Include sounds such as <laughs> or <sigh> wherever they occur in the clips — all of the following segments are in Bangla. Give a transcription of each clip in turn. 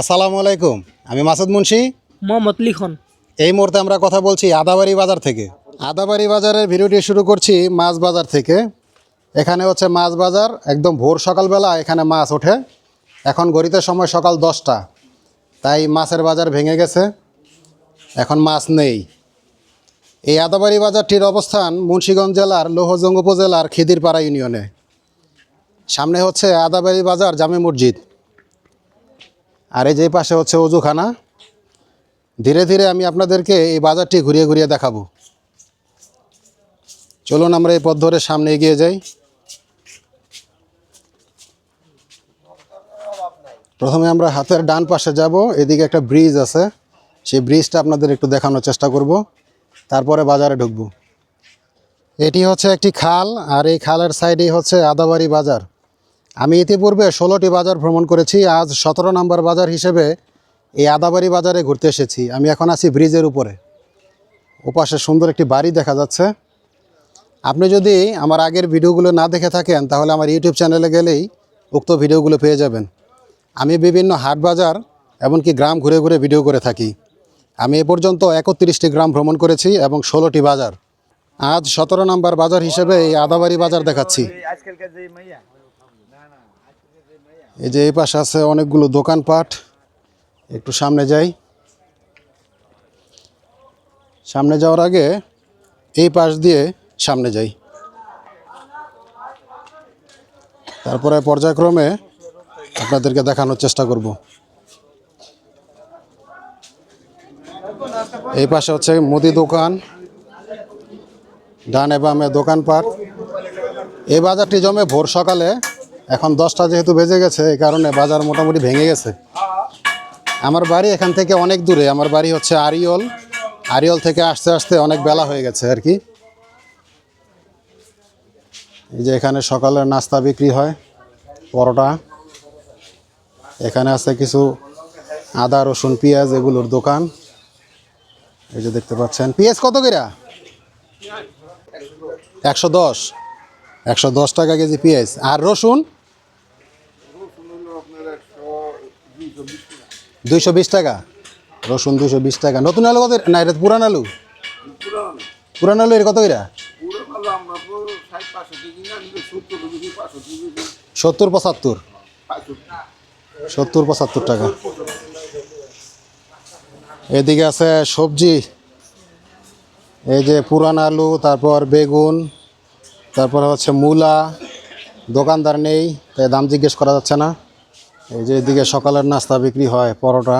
আসসালামু আলাইকুম আমি মাসুদ মুন্সি। মোহাম্মদ লিখন। এই মুহূর্তে আমরা কথা বলছি আদাবাড়ি বাজার থেকে। আদাবাড়ি বাজারের ভিডিওটি শুরু করছি মাছ বাজার থেকে। এখানে হচ্ছে মাছ বাজার একদম ভোর সকালবেলা এখানে মাছ ওঠে। এখন গড়িতে সময় সকাল দশটা তাই মাছের বাজার ভেঙে গেছে। এখন মাছ নেই। এই আদাবাড়ি বাজারটির অবস্থান মুন্সিগঞ্জ জেলার লোহজং উপজেলার খিদিরপাড়া ইউনিয়নে। সামনে হচ্ছে আদাবাড়ি বাজার জামে মসজিদ। আর এই যে পাশে হচ্ছে অজুখানা ধীরে ধীরে আমি আপনাদেরকে এই বাজারটি ঘুরিয়ে ঘুরিয়ে দেখাবো। চলুন আমরা এই পথ ধরে সামনে এগিয়ে যাই। প্রথমে আমরা হাতের ডান পাশে যাব, এদিকে একটা ব্রিজ আছে, সেই ব্রিজটা আপনাদের একটু দেখানোর চেষ্টা করব, তারপরে বাজারে ঢুকব। এটি হচ্ছে একটি খাল, আর এই খালের সাইডেই হচ্ছে আদাবাড়ি বাজার। আমি ইতিপূর্বে ষোলোটি বাজার ভ্রমণ করেছি, আজ সতেরো নম্বর বাজার হিসেবে এই আদাবাড়ি বাজারে ঘুরতে এসেছি। আমি এখন আছি ব্রিজের উপরে। ওপাশে সুন্দর একটি বাড়ি দেখা যাচ্ছে। আপনি যদি আমার আগের ভিডিওগুলো না দেখে থাকেন, তাহলে আমার ইউটিউব চ্যানেলে গেলেই উক্ত ভিডিওগুলো পেয়ে যাবেন। আমি বিভিন্ন হাট বাজার এমনকি গ্রাম ঘুরে ঘুরে ভিডিও করে থাকি। আমি এ পর্যন্ত একত্রিশটি গ্রাম ভ্রমণ করেছি এবং ষোলোটি বাজার। আজ সতেরো নম্বর বাজার হিসেবে এই আদাবাড়ি বাজার দেখাচ্ছি। এই যে এই পাশে আছে অনেকগুলো দোকানপাট। একটু সামনে যাই। সামনে যাওয়ার আগে এই পাশ দিয়ে সামনে যাই। তারপরে পর্যায়ক্রমে আপনাদেরকে দেখানোর চেষ্টা করব। এই পাশে হচ্ছে মুদি দোকান, ডানে বামে দোকানপাট। এই বাজারটি জমে ভোর সকালে এখন দশটা যেহেতু বেজে গেছে, এই কারণে বাজার মোটামুটি ভেঙে গেছে। আমার বাড়ি এখান থেকে অনেক দূরে, আমার বাড়ি হচ্ছে আরিয়ল। আরিয়ল থেকে আসতে আসতে অনেক বেলা হয়ে গেছে আর কি। এই যে এখানে সকালের নাস্তা বিক্রি হয়, পরোটা। এখানে আছে কিছু আদা, রসুন, পেঁয়াজ এগুলোর দোকান। এই যে দেখতে পাচ্ছেন, পেঁয়াজ কত কিরা? একশো দশ। একশো দশ টাকা কেজি পেঁয়াজ। আর রসুন? দুইশো বিশ টাকা। রসুন দুইশো বিশ টাকা। নতুন আলু কত? না, এটা পুরান আলু? পুরান আলু এর কত কিরা? সত্তর পঁচাত্তর। সত্তর পঁচাত্তর টাকা। এদিকে আছে সবজি। এই যে পুরান আলু, তারপর বেগুন। তারপর হচ্ছে মূলা দোকানদার নেই তাই দাম জিজ্ঞেস করা যাচ্ছে না। এই যে এদিকে সকালের নাস্তা বিক্রি হয় পরোটা।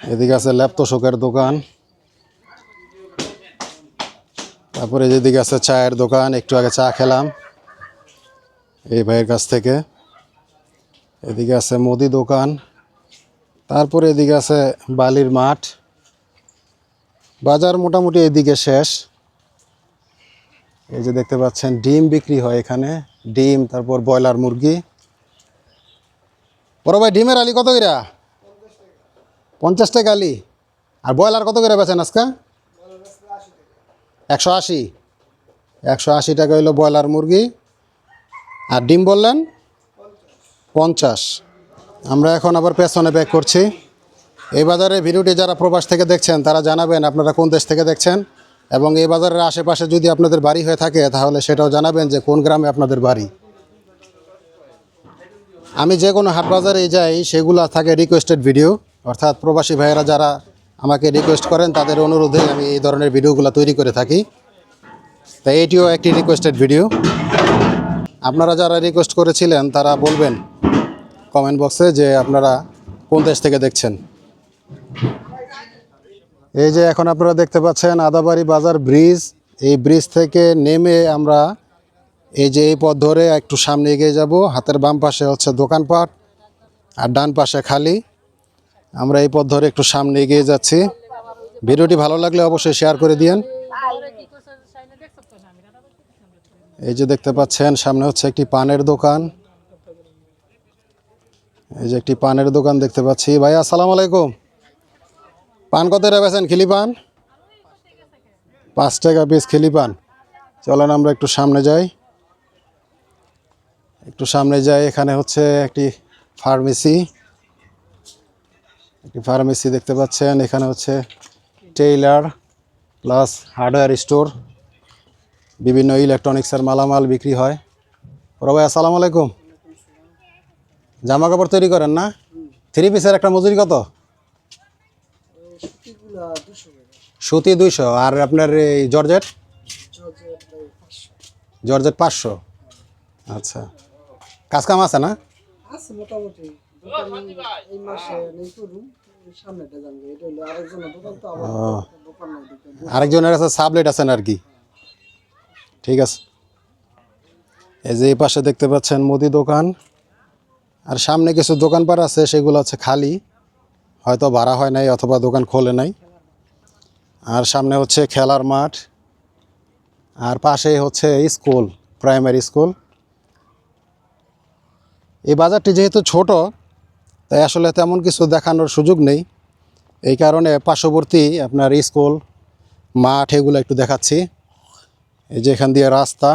এদিকে আছে ল্যাপতোষকের দোকান। তারপরে যেদিকে আছে চায়ের দোকান একটু আগে চা খেলাম এই ভাইয়ের কাছ থেকে। এদিকে আছে মুদি দোকান। তারপরে এদিকে আছে বালির মাঠ। বাজার মোটামুটি এদিকে শেষ। এই যে দেখতে পাচ্ছেন, ডিম বিক্রি হয় এখানে। ডিম, তারপর ব্রয়লার মুরগি। বড় ভাই, ডিমের আলি কত করে? পঞ্চাশ টাকা আলি আর ব্রয়লার কত করে বেচেন আজকে? একশো আশি। একশো আশি টাকা হইল ব্রয়লার মুরগি। আর ডিম বললেন? পঞ্চাশ। আমরা এখন আবার পেছনে ব্যাক করছি। এই বাজারে ভিডিওটি যারা প্রবাস থেকে দেখছেন, তারা জানাবেন আপনারা কোন দেশ থেকে দেখছেন। এবং এই বাজারের আশেপাশে যদি আপনাদের বাড়ি হয়ে থাকে, তাহলে সেটাও জানাবেন যে কোন গ্রামে আপনাদের বাড়ি। আমি যে কোনো হাট বাজারে যাই, সেগুলো থাকে রিকোয়েস্টেড ভিডিও অর্থাৎ প্রবাসী ভাইয়েরা যারা আমাকে রিকোয়েস্ট করেন, তাদের অনুরোধে আমি এই ধরনের ভিডিওগুলো তৈরি করে থাকি। তাই এটিও একটি রিকোয়েস্টেড ভিডিও আপনারা যারা রিকোয়েস্ট করেছিলেন, তারা বলবেন কমেন্ট বক্সে যে আপনারা কোন দেশ থেকে দেখছেন। এই যে এখন আপনারা দেখতে পাচ্ছেন আদাবাড়ি বাজার ব্রিজ, এই ব্রিজ থেকে নেমে আমরা এই যে এই পথ ধরে একটু সামনে এগিয়ে যাব। হাতের বাম পাশে হচ্ছে দোকানপাট আর ডান পাশে খালি। আমরা এই পথ ধরে একটু সামনে এগিয়ে যাচ্ছি। ভিডিওটি ভালো লাগলে অবশ্যই শেয়ার করে দিয়েন। এই যে দেখতে পাচ্ছেন, সামনে হচ্ছে একটি পানের দোকান। এই যে একটি পানের দোকান দেখতে পাচ্ছি। ভাই আসসালামু আলাইকুম। পান কত রেবেছেন খিলি পান? পাঁচ টাকা পিস খিলি পান। চলেন আমরা একটু সামনে যাই। একটু সামনে যাই, এখানে হচ্ছে একটি ফার্মেসি একটি ফার্মেসি দেখতে পাচ্ছেন, এখানে হচ্ছে টেইলার প্লাস হার্ডওয়্যার স্টোর বিভিন্ন ইলেকট্রনিক্সের মালামাল বিক্রি হয়। ওরা ভাই, আসসালামু আলাইকুম। জামা কাপড় তৈরি করেন না? থ্রি পিসের একটা মজুরি কত? সুতি দুইশো। আর আপনার এই জর্জেট? জর্জেট পাঁচশো। আচ্ছা। কাজ কাম আছে না? আছে আরেকজনের কাছে সাবলেট আছেন আর কি? ঠিক আছে। এই যে এই পাশে দেখতে পাচ্ছেন মুদি দোকান। আর সামনে কিছু দোকানপাট আছে সেগুলো হচ্ছে খালি। হয়তো ভাড়া হয় নাই অথবা দোকান খোলে নাই। আর সামনে হচ্ছে খেলার মাঠ। আর পাশে হচ্ছে স্কুল, প্রাইমারি স্কুল। এই বাজারটি যেহেতু ছোট, তাই আসলে তেমন কিছু দেখানোর সুযোগ নেই। এই কারণে পার্শ্ববর্তী আপনার স্কুল, মাঠ এগুলো একটু দেখাচ্ছি। এই যে এখান দিয়ে রাস্তা।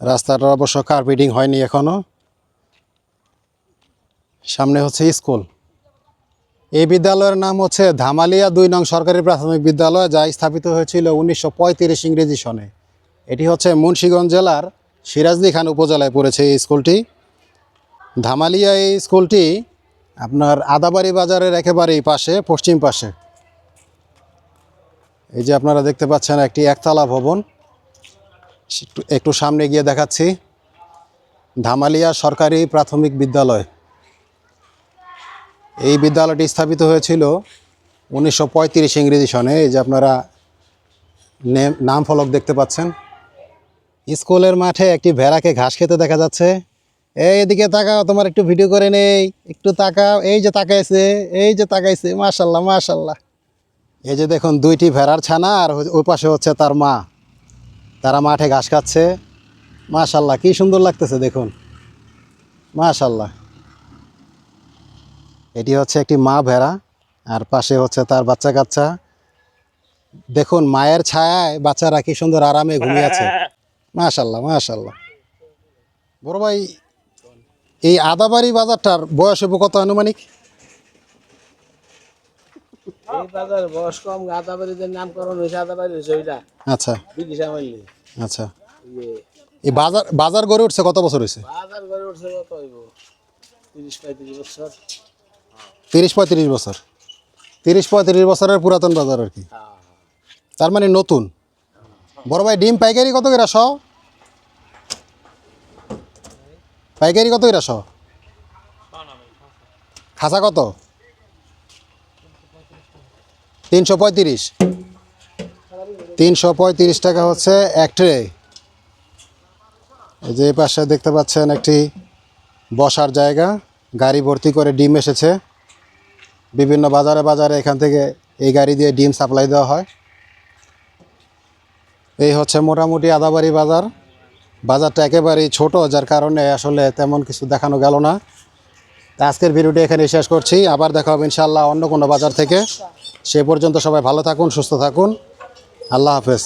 রাস্তাটা অবশ্য কার্পেটিং হয়নি এখনও সামনে হচ্ছে স্কুল। এই বিদ্যালয়ের নাম হচ্ছে ধামালিয়া দুই নং সরকারি প্রাথমিক বিদ্যালয়, যা স্থাপিত হয়েছিল উনিশশো পঁয়ত্রিশ ইংরেজি সনে। এটি হচ্ছে মুন্সীগঞ্জ জেলার সিরাজদি খান উপজেলায় পড়েছে এই স্কুলটি। ধামালিয়া এই স্কুলটি আপনার আদাবাড়ি বাজারের একেবারেই পাশে, পশ্চিম পাশে। এই যে আপনারা দেখতে পাচ্ছেন একটি একতলা ভবন। একটু সামনে গিয়ে দেখাচ্ছি। ধামালিয়া সরকারি প্রাথমিক বিদ্যালয়। এই বিদ্যালয়টি স্থাপিত হয়েছিল উনিশশো পঁয়ত্রিশ ইংরেজি সনে। এই যে আপনারা নেম ফলক দেখতে পাচ্ছেন। স্কুলের মাঠে একটি ভেড়াকে ঘাস খেতে দেখা যাচ্ছে। এই এদিকে তাকাও, তোমার একটু ভিডিও করে নেই। একটু তাকাও। এই যে তাকাইছে, এই যে তাকাইছে। মাশাল্লাহ মাশাল্লাহ। এই যে দেখুন, দুইটি ভেড়ার ছানা আর ওই পাশে হচ্ছে তার মা। তারা মাঠে ঘাস খাচ্ছে। মাশাল্লাহ, কি সুন্দর লাগতেছে দেখুন। মাশাল্লাহ। এটি হচ্ছে একটি মা ভেড়া আর পাশে হচ্ছে তার বাচ্চা কাচ্চা দেখুন মায়ের ছায়ায় বাচ্চারা কি সুন্দর আরামে ঘুমিয়ে আছে। <laughs> মাশাল্লাহ মাশাল্লাহ বড় ভাই এই আদাবাড়ি বাজারটার বয়স হইব কত আনুমানিক? এই বাজার বয়স কম আদাবাড়িদের নামকরণ হয়েছে আদাবাড়ি হয়েছে ওইটা। আচ্ছা। আচ্ছা। ইয়ে। এই বাজার বাজার গড়ে উঠছে কত বছর হয়েছে? বাজার গড়ে উঠছে কত হইব? তিরিশ পঁয়ত্রিশ বছর। তিরিশ পঁয়ত্রিশ বছর। তিরিশ পঁয়ত্রিশ বছরের পুরাতন বাজার আর কি। তার মানে নতুন। বড় ভাই, ডিম পাইকারি কত করে শ? পাইকারি কত করে শ? খাসা কত? তিনশো পঁয়ত্রিশ। তিনশো পঁয়ত্রিশ টাকা হচ্ছে এক ট্রে। এই যে পাশে দেখতে পাচ্ছেন একটি বসার জায়গা। গাড়ি ভর্তি করে ডিম এসেছে। বিভিন্ন বাজারে বাজারে এখান থেকে এই গাড়ি দিয়ে ডিম সাপ্লাই দেওয়া হয়। এই হচ্ছে মোটামুটি আদাবাড়ি বাজার। বাজারটা একেবারেই ছোট, যার কারণে আসলে তেমন কিছু দেখানো গেল না। আজকের ভিডিওটি এখানে শেষ করছি। আবার দেখা হবে ইনশাল্লাহ অন্য কোনো বাজার থেকে। সে পর্যন্ত সবাই ভালো থাকুন, সুস্থ থাকুন। আল্লাহ হাফেজ।